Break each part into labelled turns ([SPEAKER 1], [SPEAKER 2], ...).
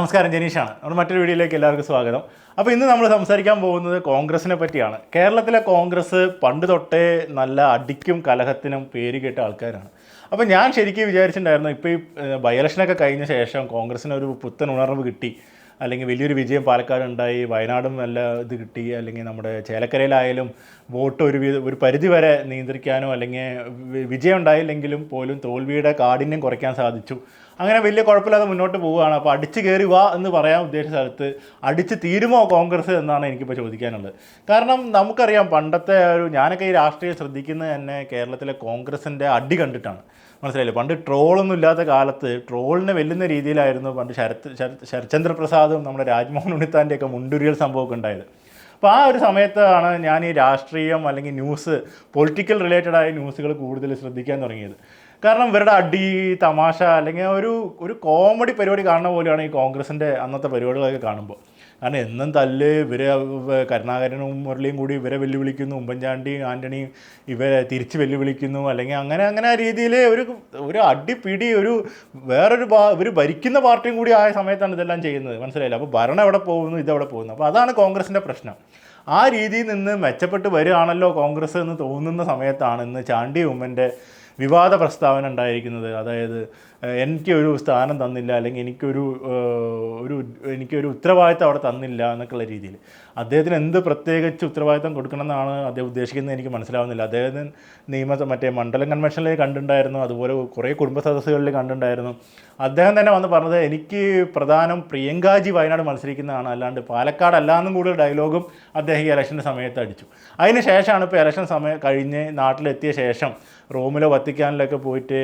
[SPEAKER 1] നമസ്കാരം ജനീഷാണ്. നമ്മുടെ മറ്റൊരു വീഡിയോയിലേക്ക് എല്ലാവർക്കും സ്വാഗതം. അപ്പോൾ ഇന്ന് നമ്മൾ സംസാരിക്കാൻ പോകുന്നത് കോൺഗ്രസിനെ പറ്റിയാണ്. കേരളത്തിലെ കോൺഗ്രസ് പണ്ട് തൊട്ടേ നല്ല അടിക്കും കലഹത്തിനും പേര് കേട്ട ആൾക്കാരാണ്. അപ്പോൾ ഞാൻ ശരിക്കും വിചാരിച്ചിട്ടുണ്ടായിരുന്നു ഇപ്പോൾ ഈ ബൈ ഇലക്ഷനൊക്കെ കഴിഞ്ഞ ശേഷം കോൺഗ്രസിന് ഒരു പുത്തൻ ഉണർവ് കിട്ടി. അല്ലെങ്കിൽ വലിയൊരു വിജയം പാലക്കാട് ഉണ്ടായി വയനാടും നല്ല ഇത് കിട്ടി അല്ലെങ്കിൽ നമ്മുടെ ചേലക്കരയിലായാലും വോട്ട് ഒരു ഒരു പരിധി വരെ നിയന്ത്രിക്കാനോ അല്ലെങ്കിൽ വിജയം ഉണ്ടായില്ലെങ്കിലും പോലും തോൽവിയുടെ കാഠിന്യം കുറയ്ക്കാൻ സാധിച്ചു. അങ്ങനെ വലിയ കുഴപ്പമില്ലാതെ മുന്നോട്ട് പോവുകയാണ്. അപ്പോൾ അടിച്ച് കയറി വാ എന്ന് പറയാൻ ഉദ്ദേശിച്ച സ്ഥലത്ത് അടിച്ച് തീരുമോ കോൺഗ്രസ് എന്നാണ് എനിക്കിപ്പോൾ ചോദിക്കാനുള്ളത്. കാരണം നമുക്കറിയാം പണ്ടത്തെ ഒരു ഞാനൊക്കെ ഈ രാഷ്ട്രീയം ശ്രദ്ധിക്കുന്നത് തന്നെ കേരളത്തിലെ കോൺഗ്രസിന്റെ അടി കണ്ടിട്ടാണ്. മനസ്സിലായില്ലേ? പണ്ട് ട്രോളൊന്നും ഇല്ലാത്ത കാലത്ത് ട്രോളിനെ വെല്ലുന്ന രീതിയിലായിരുന്നു പണ്ട് ശരത് ശരത് ശരത്ചന്ദ്ര പ്രസാദും നമ്മുടെ രാജ്മോഹൻ ഉണ്ണിത്താന്റെ ഒക്കെ മുണ്ടുരിയൽ സംഭവമൊക്കെ ഉണ്ടായത്. അപ്പോൾ ആ ഒരു സമയത്താണ് ഞാൻ ഈ രാഷ്ട്രീയം അല്ലെങ്കിൽ ന്യൂസ് പൊളിറ്റിക്കൽ റിലേറ്റഡ് ആയ ന്യൂസുകൾ കൂടുതൽ ശ്രദ്ധിക്കാൻ തുടങ്ങിയത്. കാരണം ഇവരുടെ അടി തമാശ അല്ലെങ്കിൽ ഒരു ഒരു കോമഡി പരിപാടി കാണുന്ന പോലെയാണ് ഈ കോൺഗ്രസിന്റെ അന്നത്തെ പരിപാടികളൊക്കെ കാണുമ്പോൾ. കാരണം എന്നും തല്ല് ഇവരെ കരുണാകരനും മുരളിയും കൂടി ഇവരെ വെല്ലുവിളിക്കുന്നു. ഉമ്മൻചാണ്ടി ആന്റണിയും ഇവരെ തിരിച്ച് വെല്ലുവിളിക്കുന്നു. അല്ലെങ്കിൽ അങ്ങനെ അങ്ങനെ ആ രീതിയിൽ ഒരു ഒരു അടിപിടി ഒരു വേറൊരു ഒരു ഭരിക്കുന്ന പാർട്ടിയും കൂടി ആയ സമയത്താണ് ഇതെല്ലാം ചെയ്യുന്നത്. മനസ്സിലായില്ല? അപ്പോൾ ഭരണം എവിടെ പോകുന്നു? ഇതെവിടെ പോകുന്നു? അപ്പോൾ അതാണ് കോൺഗ്രസിന്റെ പ്രശ്നം. ആ രീതിയിൽ നിന്ന് മെച്ചപ്പെട്ട് വരികയാണല്ലോ കോൺഗ്രസ് എന്ന് തോന്നുന്ന സമയത്താണ് ഇന്ന് ചാണ്ടി ഉമ്മന്റെ വിവാദ പ്രസ്താവന ഉണ്ടായിരിക്കുന്നത്. അതായത് ഏഹ്, എനിക്കൊരു സ്ഥാനം തന്നില്ല അല്ലെങ്കിൽ എനിക്കൊരു ഒരു എനിക്കൊരു ഉത്തരവാദിത്തം അവിടെ തന്നില്ല എന്നൊക്കെയുള്ള രീതിയിൽ. അദ്ദേഹത്തിന് എന്ത് പ്രത്യേകിച്ച് ഉത്തരവാദിത്തം കൊടുക്കണമെന്നാണ് അദ്ദേഹം ഉദ്ദേശിക്കുന്നത് എനിക്ക് മനസ്സിലാവുന്നില്ല. അദ്ദേഹത്തിന് നിയമ മറ്റേ മണ്ഡലം കൺവെൻഷനിൽ കണ്ടിട്ടുണ്ടായിരുന്നു അതുപോലെ കുറേ കുടുംബ സദസ്സുകളിൽ കണ്ടിട്ടുണ്ടായിരുന്നു. അദ്ദേഹം തന്നെ വന്ന് പറഞ്ഞത് എനിക്ക് പ്രധാനം പ്രിയങ്കാജി വയനാട് മത്സരിക്കുന്നതാണ് അല്ലാണ്ട് പാലക്കാട് അല്ലാന്നും കൂടുതൽ ഡയലോഗും അദ്ദേഹം ഈ ഇലക്ഷന്റെ സമയത്ത് അടിച്ചു. അതിന് ശേഷമാണ് ഇപ്പോൾ ഇലക്ഷൻ സമയം കഴിഞ്ഞ് നാട്ടിലെത്തിയ ശേഷം റോമിലോ വത്തിക്കാനിലൊക്കെ പോയിട്ട്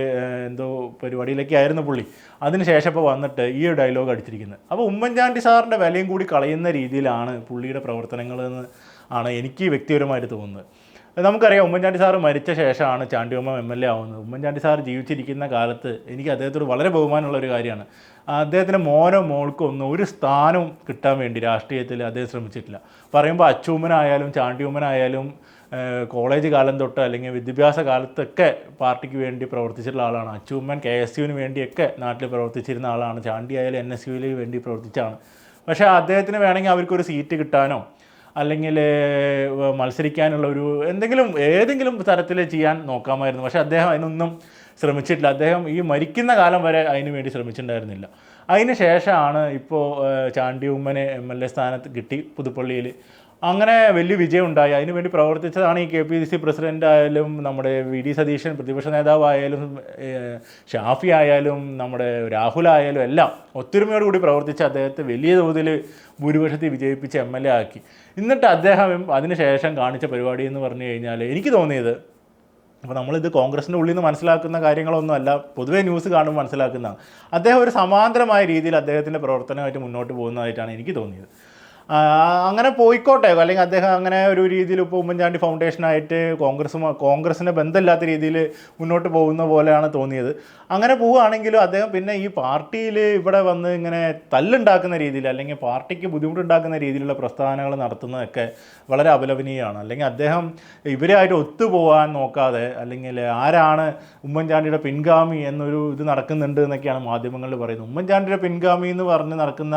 [SPEAKER 1] എന്തോ പരിപാടിയിലൊക്കെ ആയിരുന്നു പുള്ളി. അതിന് ശേഷം ഇപ്പോൾ വന്നിട്ട് ഈ ഒരു ഡയലോഗ് അടിച്ചിരിക്കുന്നത്. അപ്പോൾ ഉമ്മൻചാണ്ടി സാറിന്റെ വിലയും കൂടി കളയുന്ന രീതിയിലാണ് പുള്ളിയുടെ പ്രവർത്തനങ്ങൾ എന്ന് ആണ് എനിക്ക് വ്യക്തിപരമായിട്ട് തോന്നുന്നത്. നമുക്കറിയാം ഉമ്മൻചാണ്ടി സാറ് മരിച്ച ശേഷമാണ് ചാണ്ടിയമ്മ എം എൽ എ ആവുന്നത്. ഉമ്മൻചാണ്ടി സാർ ജീവിച്ചിരിക്കുന്ന കാലത്ത് എനിക്ക് അദ്ദേഹത്തോട് വളരെ ബഹുമാനമുള്ള ഒരു കാര്യമാണ്. അദ്ദേഹത്തിന്റെ മോനോ മോൾക്കോ ഒന്നും ഒരു സ്ഥാനവും കിട്ടാൻ വേണ്ടി രാഷ്ട്രീയത്തിൽ അദ്ദേഹം ശ്രമിച്ചിട്ടില്ല. പറയുമ്പോൾ അച്ചൂമ്മനായാലും ചാണ്ടിയമ്മനായാലും കോളേജ് കാലം തൊട്ട് അല്ലെങ്കിൽ വിദ്യാഭ്യാസ കാലത്തൊക്കെ പാർട്ടിക്ക് വേണ്ടി പ്രവർത്തിച്ചിട്ടുള്ള ആളാണ്. അച്ചൂമ്മൻ കെ എസ് യുവിന് വേണ്ടിയൊക്കെ നാട്ടിൽ പ്രവർത്തിച്ചിരുന്ന ആളാണ്. ചാണ്ടി ആയാലും എൻ എസ് യുവിൽ വേണ്ടി പ്രവർത്തിച്ചാണ് പക്ഷേ അദ്ദേഹത്തിന് വേണമെങ്കിൽ അവർക്കൊരു സീറ്റ് കിട്ടാനോ അല്ലെങ്കിൽ മത്സരിക്കാനുള്ള ഒരു എന്തെങ്കിലും ഏതെങ്കിലും തരത്തിൽ ചെയ്യാൻ നോക്കാമായിരുന്നു. പക്ഷേ അദ്ദേഹം അതിനൊന്നും ശ്രമിച്ചിട്ടില്ല. അദ്ദേഹം ഈ മരിക്കുന്ന കാലം വരെ അതിന് വേണ്ടി ശ്രമിച്ചിട്ടുണ്ടായിരുന്നില്ല. അതിന് ശേഷമാണ് ഇപ്പോൾ ചാണ്ടി ഉമ്മനെ എം എൽ എ സ്ഥാനത്ത് കിട്ടി പുതുപ്പള്ളിയിൽ. അങ്ങനെ വലിയ വിജയം ഉണ്ടായി അതിനുവേണ്ടി പ്രവർത്തിച്ചതാണ് ഈ കെ പി സി പ്രസിഡന്റ് ആയാലും നമ്മുടെ വി ഡി സതീശൻ പ്രതിപക്ഷ നേതാവായാലും ഷാഫി ആയാലും നമ്മുടെ രാഹുൽ ആയാലും എല്ലാം ഒത്തൊരുമയോടുകൂടി പ്രവർത്തിച്ച് അദ്ദേഹത്തെ വലിയ തോതിൽ ഭൂരിപക്ഷത്തിൽ വിജയിപ്പിച്ച് എം എൽ എ ആക്കി. എന്നിട്ട് അദ്ദേഹം അതിനുശേഷം കാണിച്ച പരിപാടി എന്ന് പറഞ്ഞു കഴിഞ്ഞാൽ എനിക്ക് തോന്നിയത് അപ്പോൾ നമ്മളിത് കോൺഗ്രസിന്റെ ഉള്ളിൽ നിന്ന് മനസ്സിലാക്കുന്ന കാര്യങ്ങളൊന്നുമല്ല പൊതുവേ ന്യൂസ് കാണുമ്പോൾ മനസ്സിലാക്കുന്നതാണ്. അദ്ദേഹം ഒരു സമാന്തരമായ രീതിയിൽ അദ്ദേഹത്തിന്റെ പ്രവർത്തനമായിട്ട് മുന്നോട്ട് പോകുന്നതായിട്ടാണ് എനിക്ക് തോന്നിയത്. അങ്ങനെ പോയിക്കോട്ടെ. അല്ലെങ്കിൽ അദ്ദേഹം അങ്ങനെ ഒരു രീതിയിൽ ഇപ്പോൾ ഉമ്മൻചാണ്ടി ഫൗണ്ടേഷനായിട്ട് കോൺഗ്രസ് കോൺഗ്രസിന് ബന്ധമില്ലാത്ത രീതിയിൽ മുന്നോട്ട് പോകുന്ന പോലെയാണ് തോന്നിയത്. അങ്ങനെ പോവുകയാണെങ്കിലും അദ്ദേഹം പിന്നെ ഈ പാർട്ടിയിൽ ഇവിടെ വന്ന് ഇങ്ങനെ തല്ലുണ്ടാക്കുന്ന രീതിയിൽ അല്ലെങ്കിൽ പാർട്ടിക്ക് ബുദ്ധിമുട്ടുണ്ടാക്കുന്ന രീതിയിലുള്ള പ്രസ്താവനകൾ നടത്തുന്നതൊക്കെ വളരെ അപലപനീയമാണ്. അല്ലെങ്കിൽ അദ്ദേഹം ഇവരായിട്ട് ഒത്തുപോകാൻ നോക്കാതെ അല്ലെങ്കിൽ ആരാണ് ഉമ്മൻചാണ്ടിയുടെ പിൻഗാമി എന്നൊരു ഇത് നടക്കുന്നുണ്ട് എന്നൊക്കെയാണ് മാധ്യമങ്ങളിൽ പറയുന്നത്. ഉമ്മൻചാണ്ടിയുടെ പിൻഗാമി എന്ന് പറഞ്ഞ് നടക്കുന്ന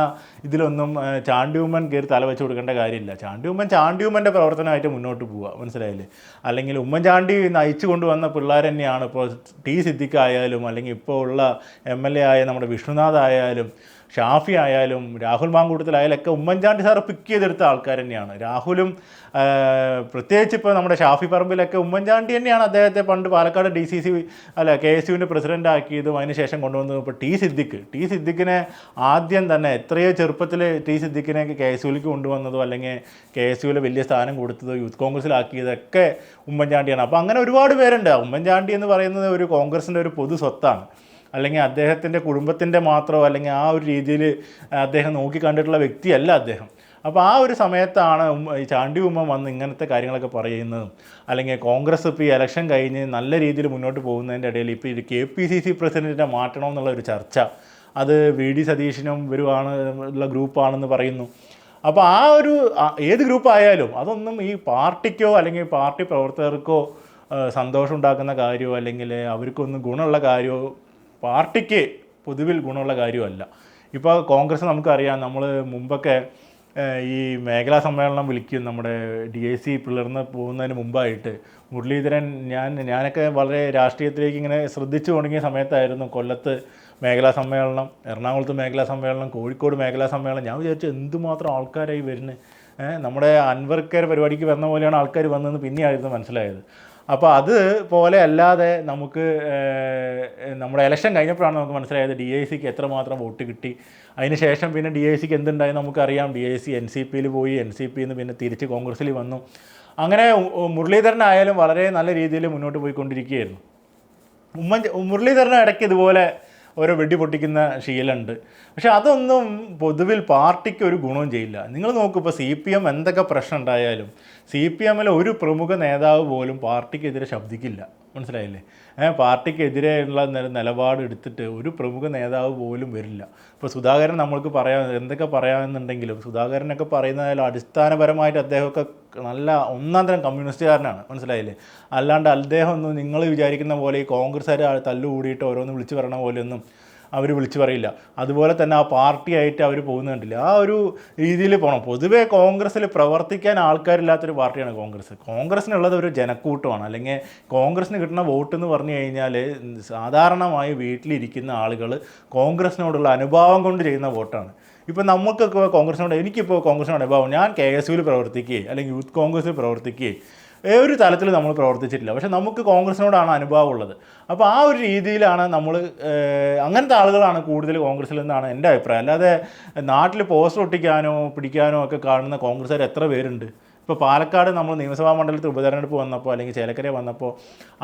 [SPEAKER 1] ഇതിലൊന്നും ചാണ്ടി ഉമ്മൻ കയറി തല വെച്ച് കൊടുക്കേണ്ട കാര്യമില്ല. ചാണ്ടി ഉമ്മൻ ചാണ്ടി ഉമ്മന്റെ പ്രവർത്തനമായിട്ട് മുന്നോട്ട് പോവുക മനസ്സിലായില്ലേ? അല്ലെങ്കിൽ ഉമ്മൻചാണ്ടി നയിച്ചു കൊണ്ടുവന്ന പിള്ളേർ തന്നെയാണ് ഇപ്പോൾ ടി സിദ്ദിഖ് ആയാലും അല്ലെങ്കിൽ ഇപ്പോൾ ഉള്ള എം എൽ എ ആയ നമ്മുടെ വിഷ്ണുനാഥ് ആയാലും ഷാഫി ആയാലും രാഹുൽ മാങ്കൂട്ടത്തിലായാലും ഒക്കെ ഉമ്മൻചാണ്ടി സാറ് പിക്ക് ചെയ്തെടുത്ത ആൾക്കാർ തന്നെയാണ്. രാഹുലും പ്രത്യേകിച്ച് ഇപ്പോൾ നമ്മുടെ ഷാഫി പറമ്പിലൊക്കെ ഉമ്മൻചാണ്ടി തന്നെയാണ് അദ്ദേഹത്തെ പണ്ട് പാലക്കാട് ഡി സി സി അല്ല കെ എസ് യുവിന്റെ പ്രസിഡന്റ് ആക്കിയതും അതിനുശേഷം കൊണ്ടുവന്നതും ഇപ്പോൾ ടി സിദ്ദിഖ്. ടി സിദ്ദിഖിനെ ആദ്യം തന്നെ എത്രയോ ചെറുപ്പത്തിൽ ടി സിദ്ദിഖിനെ കെ എസ് യുവിലേക്ക് കൊണ്ടുവന്നതോ അല്ലെങ്കിൽ കെ എസ് യുവിൽ വലിയ സ്ഥാനം കൊടുത്തതോ യൂത്ത് കോൺഗ്രസ്സിലാക്കിയതൊക്കെ ഉമ്മൻചാണ്ടിയാണ്. അപ്പോൾ അങ്ങനെ ഒരുപാട് പേരുണ്ട്. ഉമ്മൻചാണ്ടി എന്ന് പറയുന്നത് ഒരു കോൺഗ്രസിന്റെ ഒരു പൊതു സ്വത്താണ്. അല്ലെങ്കിൽ അദ്ദേഹത്തിന്റെ കുടുംബത്തിന്റെ മാത്രമോ അല്ലെങ്കിൽ ആ ഒരു രീതിയിൽ അദ്ദേഹം നോക്കി കണ്ടിട്ടുള്ള വ്യക്തിയല്ല അദ്ദേഹം. അപ്പോൾ ആ ഒരു സമയത്താണ് ചാണ്ടി ഉമ്മ വന്ന് ഇങ്ങനത്തെ കാര്യങ്ങളൊക്കെ പറയുന്നതും അല്ലെങ്കിൽ കോൺഗ്രസ് ഇപ്പോൾ ഈ ഇലക്ഷൻ കഴിഞ്ഞ് നല്ല രീതിയിൽ മുന്നോട്ട് പോകുന്നതിന്റെ ഇടയിൽ ഇപ്പോൾ ഇത് കെ പി സി സി പ്രസിഡന്റിനെ മാറ്റണമെന്നുള്ള ഒരു ചർച്ച. അത് വി ഡി സതീശനും ഇവരുമാണ് ഉള്ള ഗ്രൂപ്പാണെന്ന് പറയുന്നു. അപ്പോൾ ആ ഒരു ഏത് ഗ്രൂപ്പായാലും അതൊന്നും ഈ പാർട്ടിക്കോ അല്ലെങ്കിൽ പാർട്ടി പ്രവർത്തകർക്കോ സന്തോഷം ഉണ്ടാക്കുന്ന കാര്യമോ അല്ലെങ്കിൽ അവർക്കൊന്നും ഗുണമുള്ള കാര്യമോ പാർട്ടിക്ക് പൊതുവിൽ ഗുണമുള്ള കാര്യമല്ല. ഇപ്പോൾ കോൺഗ്രസ് നമുക്കറിയാം നമ്മൾ മുമ്പൊക്കെ ഈ മേഖലാ സമ്മേളനം വിളിക്കും നമ്മുടെ ഡി ഐ സി പിളർന്ന് പോകുന്നതിന് മുമ്പായിട്ട്. മുരളീധരൻ ഞാൻ ഞാനൊക്കെ വളരെ രാഷ്ട്രീയത്തിലേക്ക് ഇങ്ങനെ ശ്രദ്ധിച്ചു തുടങ്ങിയ സമയത്തായിരുന്നു കൊല്ലത്ത് മേഖലാ സമ്മേളനം എറണാകുളത്ത് മേഖലാ സമ്മേളനം കോഴിക്കോട് മേഖലാ സമ്മേളനം. ഞാൻ വിചാരിച്ചു എന്തുമാത്രം ആൾക്കാരായി വരുന്നത് നമ്മുടെ അൻവർക്കർ പരിപാടിക്ക് വന്ന പോലെയാണ് ആൾക്കാർ വന്നതെന്ന് പിന്നെയായിരുന്നു മനസ്സിലായത്. അപ്പോൾ അത് പോലെ അല്ലാതെ നമുക്ക് നമ്മുടെ ഇലക്ഷൻ കഴിഞ്ഞപ്പോഴാണ് നമുക്ക് മനസ്സിലായത് ഡി ഐ സിക്ക് എത്രമാത്രം വോട്ട് കിട്ടി. അതിന് ശേഷം പിന്നെ ഡി ഐ സിക്ക് എന്തുണ്ടായി നമുക്കറിയാം. D I C N C പിയിൽ പോയി. എൻ സി പിയിൽ പിന്നെ തിരിച്ച് കോൺഗ്രസ്സിൽ വന്നു. അങ്ങനെ മുരളീധരനായാലും വളരെ നല്ല രീതിയിൽ മുന്നോട്ട് പോയിക്കൊണ്ടിരിക്കുകയായിരുന്നു. ഉമ്മൻ മുരളീധരൻ ഇടയ്ക്ക് ഇതുപോലെ ഓരോ വെടി പൊട്ടിക്കുന്ന ശീലമുണ്ട്. പക്ഷെ അതൊന്നും പൊതുവിൽ പാർട്ടിക്ക് ഒരു ഗുണവും ചെയ്യില്ല. നിങ്ങൾ നോക്കൂ ഇപ്പോൾ സി പി എം എന്തൊക്കെ പ്രശ്നം ഉണ്ടായാലും സി പി എമ്മിലെ ഒരു പ്രമുഖ നേതാവ് പോലും പാർട്ടിക്കെതിരെ ശബ്ദിക്കില്ല. മനസ്സിലായില്ലേ? പാർട്ടിക്കെതിരെയുള്ള നിലപാടെടുത്തിട്ട് ഒരു പ്രമുഖ നേതാവ് പോലും വരില്ല. ഇപ്പോൾ സുധാകരൻ നമ്മൾക്ക് പറയാൻ എന്തൊക്കെ പറയാമെന്നുണ്ടെങ്കിലും സുധാകരനൊക്കെ പറയുന്നതിൽ അടിസ്ഥാനപരമായിട്ട് അദ്ദേഹമൊക്കെ നല്ല ഒന്നാം തരം കമ്മ്യൂണിസ്റ്റുകാരനാണ്. മനസ്സിലായില്ലേ? അല്ലാണ്ട് അദ്ദേഹം ഒന്നും നിങ്ങൾ വിചാരിക്കുന്ന പോലെ ഈ കോൺഗ്രസ്സുകാർ തല്ലുകൂടിയിട്ട് ഓരോന്ന് വിളിച്ചു പറയണ പോലെയൊന്നും അവർ വിളിച്ചു പറയില്ല. അതുപോലെ തന്നെ ആ പാർട്ടിയായിട്ട് അവർ പോകുന്നുണ്ടില്ല ആ ഒരു രീതിയിൽ പോകണം പൊതുവേ കോൺഗ്രസ്സിൽ പ്രവർത്തിക്കാൻ ആൾക്കാരില്ലാത്തൊരു പാർട്ടിയാണ് കോൺഗ്രസ്. കോൺഗ്രസ്സിനുള്ളത് ഒരു ജനക്കൂട്ടമാണ്. അല്ലെങ്കിൽ കോൺഗ്രസ്സിന് കിട്ടുന്ന വോട്ട് എന്ന് പറഞ്ഞു കഴിഞ്ഞാൽ സാധാരണമായി വീട്ടിലിരിക്കുന്ന ആളുകൾ കോൺഗ്രസ്സിനോടുള്ള അനുഭാവം കൊണ്ട് ചെയ്യുന്ന വോട്ടാണ്. ഇപ്പോൾ നമുക്കൊക്കെ കോൺഗ്രസിനോട് എനിക്കിപ്പോൾ കോൺഗ്രസിനോട് അനുഭവം. ഞാൻ കെ എസ് യുവിൽ പ്രവർത്തിക്കുകയും അല്ലെങ്കിൽ യൂത്ത് കോൺഗ്രസ്സിൽ പ്രവർത്തിക്കുകയും ഒരു തലത്തിൽ നമ്മൾ പ്രവർത്തിച്ചിട്ടില്ല. പക്ഷേ നമുക്ക് കോൺഗ്രസിനോടാണ് അനുഭവം ഉള്ളത്. അപ്പോൾ ആ ഒരു രീതിയിലാണ് നമ്മൾ അങ്ങനത്തെ ആളുകളാണ് കൂടുതൽ കോൺഗ്രസ്സിൽ നിന്നാണ് എന്റെ അഭിപ്രായം. അല്ലാതെ നാട്ടിൽ പോസ്റ്റർ ഒട്ടിക്കാനോ പിടിക്കാനോ ഒക്കെ കാണുന്ന കോൺഗ്രസ്സുകാർ എത്ര പേരുണ്ട്? ഇപ്പോൾ പാലക്കാട് നമ്മൾ നിയമസഭാ മണ്ഡലത്തിൽ ഉപതെരഞ്ഞെടുപ്പ് വന്നപ്പോൾ അല്ലെങ്കിൽ ചേലക്കര വന്നപ്പോൾ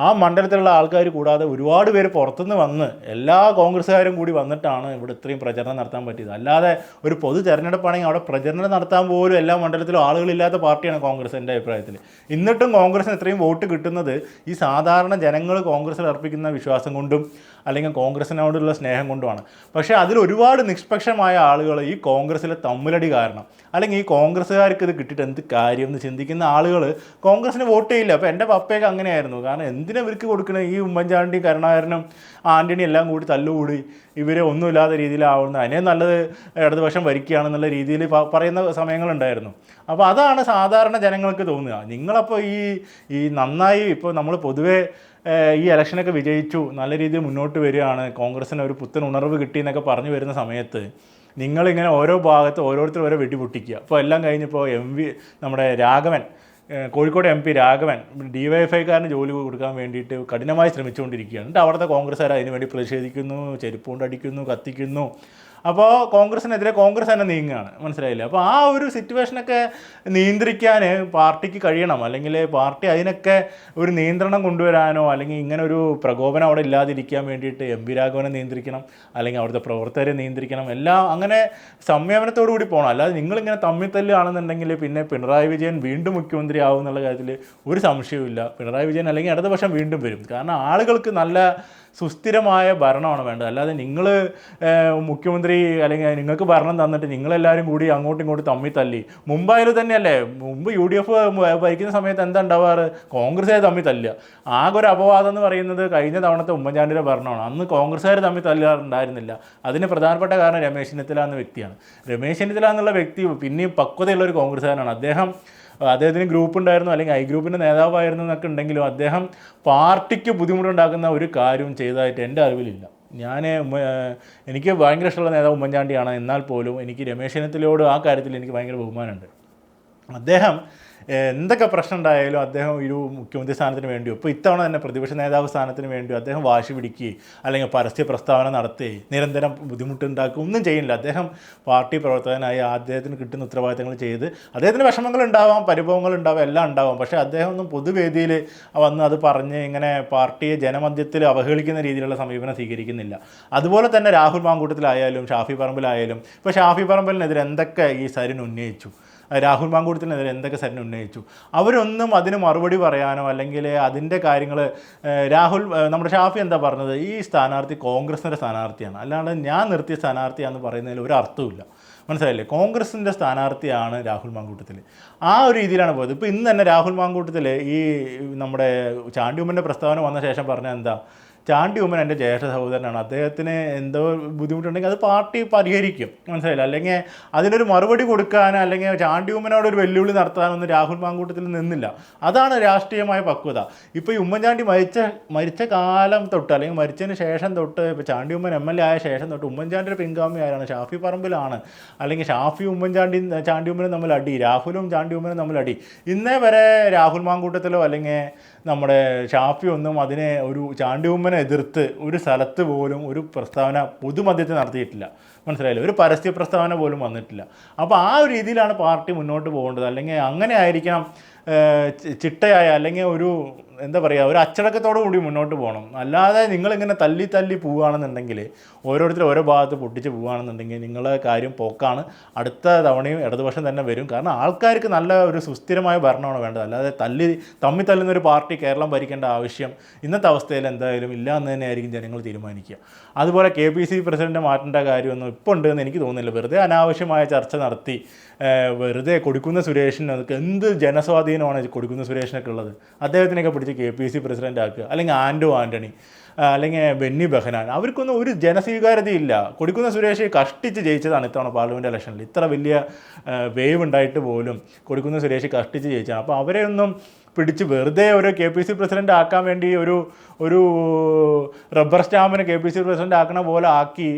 [SPEAKER 1] ആ മണ്ഡലത്തിലുള്ള ആൾക്കാർ കൂടാതെ ഒരുപാട് പേര് പുറത്തുനിന്ന് വന്ന് എല്ലാ കോൺഗ്രസ്സുകാരും കൂടി വന്നിട്ടാണ് ഇവിടെ ഇത്രയും പ്രചരണം നടത്താൻ പറ്റിയത്. അല്ലാതെ ഒരു പൊതു തെരഞ്ഞെടുപ്പാണെങ്കിൽ അവിടെ പ്രചരണം നടത്താൻ പോലും എല്ലാ മണ്ഡലത്തിലും ആളുകളില്ലാത്ത പാർട്ടിയാണ് കോൺഗ്രസ് എന്റെ അഭിപ്രായത്തിൽ എന്നിട്ടും കോൺഗ്രസിന് ഇത്രയും വോട്ട് കിട്ടുന്നത് ഈ സാധാരണ ജനങ്ങൾ കോൺഗ്രസ്സിൽ അർപ്പിക്കുന്ന വിശ്വാസം കൊണ്ടും അല്ലെങ്കിൽ കോൺഗ്രസിനോടുള്ള സ്നേഹം കൊണ്ടുമാണ്. പക്ഷേ അതിൽ ഒരുപാട് നിഷ്പക്ഷമായ ആളുകൾ ഈ കോൺഗ്രസ്സിലെ തമ്മിലടി കാരണം അല്ലെങ്കിൽ ഈ കോൺഗ്രസ്സുകാർക്ക് ഇത് കിട്ടിയിട്ട് എന്ത് കാര്യം എന്ന് ചിന്തിക്കുന്ന ആളുകൾ കോൺഗ്രസ്സിന് വോട്ട് ചെയ്യില്ല. അപ്പോൾ എന്റെ പപ്പയൊക്കെ അങ്ങനെയായിരുന്നു. കാരണം എന്തിനാ ഇവർക്ക് കൊടുക്കണേ? ഈ ഉമ്മൻചാണ്ടി കരുണാകരനും ആന്റണി എല്ലാം കൂടി തല്ലുകൂടി ഇവരെ ഒന്നുമില്ലാത്ത രീതിയിലാവുന്ന അതിനെ നല്ലത് ഇടതുപക്ഷം ഭരിക്കുകയാണെന്നുള്ള രീതിയിൽ പറയുന്ന സമയങ്ങളുണ്ടായിരുന്നു. അപ്പോൾ അതാണ് സാധാരണ ജനങ്ങൾക്ക് തോന്നുക. നിങ്ങളപ്പോൾ ഈ ഈ നന്നായി ഇപ്പോൾ നമ്മൾ പൊതുവേ ഈ ഇലക്ഷനൊക്കെ വിജയിച്ചു നല്ല രീതിയിൽ മുന്നോട്ട് വരികയാണ് കോൺഗ്രസ്സിന് ഒരു പുത്തൻ ഉണർവ് കിട്ടി എന്നൊക്കെ പറഞ്ഞു വരുന്ന സമയത്ത് നിങ്ങളിങ്ങനെ ഓരോ ഭാഗത്ത് ഓരോരുത്തർ ഓരോ വെടിപൊട്ടിക്കുക. അപ്പോൾ എല്ലാം കഴിഞ്ഞപ്പോൾ എം വി നമ്മുടെ Raghavan Kozhikode M P Raghavan D Y ജോലി കൊടുക്കാൻ വേണ്ടിയിട്ട് കഠിനമായി ശ്രമിച്ചുകൊണ്ടിരിക്കുകയാണ്. എന്നിട്ട് അവിടുത്തെ കോൺഗ്രസ്സുകാർ അതിനുവേണ്ടി പ്രതിഷേധിക്കുന്നു ചെരുപ്പ് അടിക്കുന്നു കത്തിക്കുന്നു. അപ്പോൾ കോൺഗ്രസിനെതിരെ കോൺഗ്രസ് തന്നെ നീങ്ങുകയാണ്. മനസ്സിലായില്ല? അപ്പോൾ ആ ഒരു സിറ്റുവേഷനൊക്കെ നിയന്ത്രിക്കാൻ പാർട്ടിക്ക് കഴിയണം. അല്ലെങ്കിൽ പാർട്ടി അതിനൊക്കെ ഒരു നിയന്ത്രണം കൊണ്ടുവരാനോ അല്ലെങ്കിൽ ഇങ്ങനെ ഒരു പ്രകോപനം അവിടെ ഇല്ലാതിരിക്കാൻ വേണ്ടിയിട്ട് എം പി രാഘവനെ നിയന്ത്രിക്കണം. അല്ലെങ്കിൽ അവിടുത്തെ പ്രവർത്തകരെ നിയന്ത്രിക്കണം. എല്ലാം അങ്ങനെ സംയമനത്തോടു കൂടി പോകണം. അല്ലാതെ നിങ്ങളിങ്ങനെ തമ്മിൽ തല്ലുകയാണെന്നുണ്ടെങ്കിൽ പിന്നെ പിണറായി വിജയൻ വീണ്ടും മുഖ്യമന്ത്രി ആവും എന്നുള്ള കാര്യത്തിൽ ഒരു സംശയവുമില്ല. പിണറായി വിജയൻ അല്ലെങ്കിൽ ഇടതുപക്ഷം വീണ്ടും വരും. കാരണം ആളുകൾക്ക് നല്ല സുസ്ഥിരമായ ഭരണമാണ് വേണ്ടത്. അല്ലാതെ നിങ്ങൾ മുഖ്യമന്ത്രി അല്ലെങ്കിൽ നിങ്ങൾക്ക് ഭരണം തന്നിട്ട് നിങ്ങളെല്ലാവരും കൂടി അങ്ങോട്ടും ഇങ്ങോട്ടും തമ്മി തല്ലി. മുംബൈയിൽ തന്നെയല്ലേ മുമ്പ് യു ഡി എഫ് ഭരിക്കുന്ന സമയത്ത് എന്താ ഉണ്ടാവാറ്? കോൺഗ്രസ്സുകാർ തമ്മിൽ തല്ലുക. ആകെ ഒരു അപവാദം എന്ന് പറയുന്നത് കഴിഞ്ഞ തവണത്തെ ഉമ്മൻചാണ്ടിയുടെ ഭരണമാണ്. അന്ന് കോൺഗ്രസ്സുകാർ തമ്മിൽ തല്ലാറുണ്ടായിരുന്നില്ല. അതിന് പ്രധാനപ്പെട്ട കാരണം രമേശ് ചെന്നിത്തല എന്ന വ്യക്തിയാണ്. രമേശ് ചെന്നിത്തല എന്നുള്ള വ്യക്തി പിന്നെയും പക്വതയുള്ള ഒരു കോൺഗ്രസ്സുകാരനാണ്. അദ്ദേഹം അദ്ദേഹത്തിന് ഗ്രൂപ്പ് ഉണ്ടായിരുന്നു അല്ലെങ്കിൽ ഐ ഗ്രൂപ്പിന്റെ നേതാവായിരുന്നു എന്നൊക്കെ ഉണ്ടെങ്കിലും അദ്ദേഹം പാർട്ടിക്ക് ബുദ്ധിമുട്ടുണ്ടാക്കുന്ന ഒരു കാര്യവും ചെയ്തതായിട്ട് എന്റെ അറിവിലില്ല. ഞാൻ എനിക്ക് ഭയങ്കര ഇഷ്ടമുള്ള നേതാവ് ഉമ്മൻചാണ്ടിയാണ്. എന്നാൽ പോലും എനിക്ക് രമേശ് ചെന്നിത്തലയോട് ആ കാര്യത്തിൽ എനിക്ക് ഭയങ്കര ബഹുമാനമുണ്ട്. അദ്ദേഹം എന്തൊക്കെ പ്രശ്നം ഉണ്ടായാലും അദ്ദേഹം ഒരു മുഖ്യമന്ത്രി സ്ഥാനത്തിന് വേണ്ടിയോ ഇപ്പോൾ ഇത്തവണ തന്നെ പ്രതിപക്ഷ നേതാവ് സ്ഥാനത്തിന് വേണ്ടിയോ അദ്ദേഹം വാശി പിടിക്കുകയും അല്ലെങ്കിൽ പരസ്യ പ്രസ്താവന നടത്തുകയും നിരന്തരം ബുദ്ധിമുട്ടുണ്ടാക്കുക ഒന്നും ചെയ്യില്ല. അദ്ദേഹം പാർട്ടി പ്രവർത്തകനായി അദ്ദേഹത്തിന് കിട്ടുന്ന ഉത്തരവാദിത്തങ്ങൾ ചെയ്ത് അദ്ദേഹത്തിന് വിഷമങ്ങൾ ഉണ്ടാവാം പരിഭവങ്ങൾ ഉണ്ടാവാം എല്ലാം ഉണ്ടാവാം. പക്ഷേ അദ്ദേഹം ഒന്നും പൊതുവേദിയിൽ വന്ന് അത് പറഞ്ഞ് ഇങ്ങനെ പാർട്ടിയെ ജനമധ്യത്തിൽ അവഹേളിക്കുന്ന രീതിയിലുള്ള സമീപനം സ്വീകരിക്കുന്നില്ല. അതുപോലെ തന്നെ രാഹുൽ മാങ്കൂട്ടത്തിലായാലും ഷാഫി പറമ്പിലായാലും ഇപ്പോൾ ഷാഫി പറമ്പിലിനെതിരെ എന്തൊക്കെ ഈ സരിൻ ഉന്നയിച്ചു? രാഹുൽ മാങ്കൂട്ടത്തിനെതിരെ എന്തൊക്കെ സരൻ ഉന്നയിച്ചു? അവരൊന്നും അതിന് മറുപടി പറയാനോ അല്ലെങ്കിൽ അതിന്റെ കാര്യങ്ങൾ രാഹുൽ നമ്മുടെ ഷാഫി എന്താ പറഞ്ഞത്? ഈ സ്ഥാനാർത്ഥി കോൺഗ്രസിന്റെ സ്ഥാനാർത്ഥിയാണ്. അല്ലാണ്ട് ഞാൻ നിർത്തിയ സ്ഥാനാർത്ഥിയാണെന്ന് പറയുന്നതിൽ ഒരു അർത്ഥവുമില്ല. മനസ്സിലായില്ലേ? കോൺഗ്രസിന്റെ സ്ഥാനാർത്ഥിയാണ് രാഹുൽ മാങ്കൂട്ടത്തിൽ ആ ഒരു രീതിയിലാണ് പോയത്. ഇപ്പോൾ ഇന്ന് തന്നെ രാഹുൽ മാങ്കൂട്ടത്തിൽ ഈ നമ്മുടെ ചാണ്ടിയുമ്മന്റെ പ്രസ്താവന വന്ന ശേഷം പറഞ്ഞ എന്താ? ചാണ്ടി ഉമ്മൻ എന്റെ ജ്യേഷ്ഠ സഹോദരനാണ്. അദ്ദേഹത്തിന് എന്തോ ബുദ്ധിമുട്ടുണ്ടെങ്കിൽ അത് പാർട്ടി പരിഹരിക്കും. മനസ്സിലായില്ല? അല്ലെങ്കിൽ അതിനൊരു മറുപടി കൊടുക്കാൻ അല്ലെങ്കിൽ ചാണ്ടി ഉമ്മനോട് ഒരു വെല്ലുവിളി നടത്താനൊന്നും രാഹുൽ മാങ്കൂട്ടത്തിൽ നിന്നില്ല. അതാണ് രാഷ്ട്രീയമായ പക്വത. ഇപ്പോൾ ഈ ഉമ്മൻചാണ്ടി മരിച്ച മരിച്ച കാലം തൊട്ട് അല്ലെങ്കിൽ മരിച്ചതിന് ശേഷം തൊട്ട് ഇപ്പോൾ Chandy Oommen M L A ആയ ശേഷം തൊട്ട് ഉമ്മൻചാണ്ടിയുടെ പിൻഗാമി ആരാണ്? ഷാഫി പറമ്പിലാണ്. അല്ലെങ്കിൽ ഷാഫി ഉമ്മൻചാണ്ടി ചാണ്ടി ഉമ്മനും തമ്മിൽ അടി രാഹുലും ചാണ്ടി ഉമ്മനും തമ്മിൽ അടി ഇന്നേ വരെ രാഹുൽ മാങ്കൂട്ടത്തിലോ അല്ലെങ്കിൽ നമ്മുടെ ഷാഫി ഒന്നും അതിനെ ഒരു ചാണ്ടി ഉമ്മനെ എതിർത്ത് ഒരു സ്ഥലത്ത് പോലും ഒരു പ്രസ്താവന പൊതുമധ്യത്തിൽ നടത്തിയിട്ടില്ല. മനസ്സിലായില്ല? ഒരു പരസ്യ പ്രസ്താവന പോലും വന്നിട്ടില്ല. അപ്പോൾ ആ ഒരു രീതിയിലാണ് പാർട്ടി മുന്നോട്ട് പോകേണ്ടത്. അല്ലെങ്കിൽ അങ്ങനെ ആയിരിക്കണം ചിട്ടയായ അല്ലെങ്കിൽ ഒരു എന്താ പറയുക ഒരു അച്ചടക്കത്തോടു കൂടി മുന്നോട്ട് പോകണം. അല്ലാതെ നിങ്ങളിങ്ങനെ തല്ലി തല്ലി പോവുകയാണെന്നുണ്ടെങ്കിൽ ഓരോരുത്തർ ഓരോ ഭാഗത്ത് പൊട്ടിച്ച് പോവുകയാണെന്നുണ്ടെങ്കിൽ നിങ്ങളെ കാര്യം പോക്കാണ്. അടുത്ത തവണയും ഇടതുപക്ഷം തന്നെ വരും. കാരണം ആൾക്കാർക്ക് നല്ല ഒരു സുസ്ഥിരമായ ഭരണമാണ് വേണ്ടത്. അല്ലാതെ തല്ലി തമ്മി തല്ലുന്ന ഒരു പാർട്ടി കേരളം ഭരിക്കേണ്ട ആവശ്യം ഇന്നത്തെ അവസ്ഥയിൽ എന്തായാലും ഇല്ല എന്ന് തന്നെയായിരിക്കും ജനങ്ങൾ തീരുമാനിക്കുക. അതുപോലെ കെ പി സി പ്രസിഡന്റ് മാറ്റേണ്ട കാര്യമൊന്നും ഇപ്പോൾ ഉണ്ടെന്ന് എനിക്ക് തോന്നുന്നില്ല. വെറുതെ അനാവശ്യമായ ചർച്ച നടത്തി വെറുതെ കൊടുക്കുന്ന സുരേഷിന് അതൊക്കെ എന്ത് ജനസ്വാധീനമാണ് കൊടുക്കുന്ന സുരേഷിനൊക്കെ ഉള്ളത്. അദ്ദേഹത്തിനൊക്കെ പിടിച്ച് കെ പി സി പ്രസിഡന്റ് ആക്കുക. അല്ലെങ്കിൽ ആൻഡോ ആന്റണി അല്ലെങ്കിൽ ബെന്നി ബെഹനാൻ. അവർക്കൊന്നും ഒരു ജനസ്വീകാര്യതയില്ല. കൊടുക്കുന്ന സുരേഷ് കഷ്ടിച്ച് ജയിച്ചതാണ് ഇത്തവണ പാർലമെന്റ് ഇലക്ഷനിൽ. ഇത്ര വലിയ വേവ് ഉണ്ടായിട്ട് പോലും കൊടുക്കുന്ന സുരേഷ് കഷ്ടിച്ച് ജയിച്ചതാണ്. അപ്പോൾ അവരെ ഒന്നും പിടിച്ച് വെറുതെ ഒരു കെ പി സി പ്രസിഡന്റ് ആക്കാൻ വേണ്ടി ഒരു ഒരു റബ്ബർ സ്റ്റാമ്പിനെ കെ പി സി പ്രസിഡന്റ് ആക്കണ പോലെ ആക്കി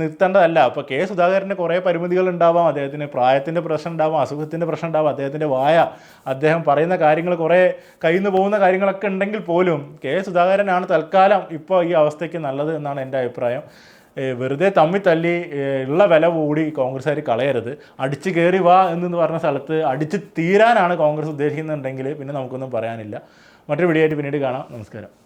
[SPEAKER 1] നിർത്തേണ്ടതല്ല. അപ്പോൾ കെ സുധാകരന് കുറേ പരിമിതികൾ ഉണ്ടാവാം. അദ്ദേഹത്തിന് പ്രായത്തിന്റെ പ്രശ്നം ഉണ്ടാവാം അസുഖത്തിന്റെ പ്രശ്നം ഉണ്ടാവാം അദ്ദേഹത്തിന്റെ വായ അദ്ദേഹം പറയുന്ന കാര്യങ്ങൾ കുറേ കയ്യിൽ പോകുന്ന കാര്യങ്ങളൊക്കെ ഉണ്ടെങ്കിൽ പോലും കെ സുധാകരനാണ് തൽക്കാലം ഇപ്പോൾ ഈ അവസ്ഥയ്ക്ക് നല്ലത് എന്നാണ് എന്റെ അഭിപ്രായം. വെറുതെ തമ്മി തല്ലി ഉള്ള വില കൂടി കോൺഗ്രസ്സുകാർ കളയരുത്. അടിച്ച് കയറി വാ എന്ന് പറഞ്ഞ സ്ഥലത്ത് അടിച്ച് തീരാനാണ് കോൺഗ്രസ് ഉദ്ദേശിക്കുന്നുണ്ടെങ്കിൽ പിന്നെ നമുക്കൊന്നും പറയാനില്ല. മറ്റൊരു വീഡിയോ ആയിട്ട് പിന്നീട് കാണാം. നമസ്കാരം.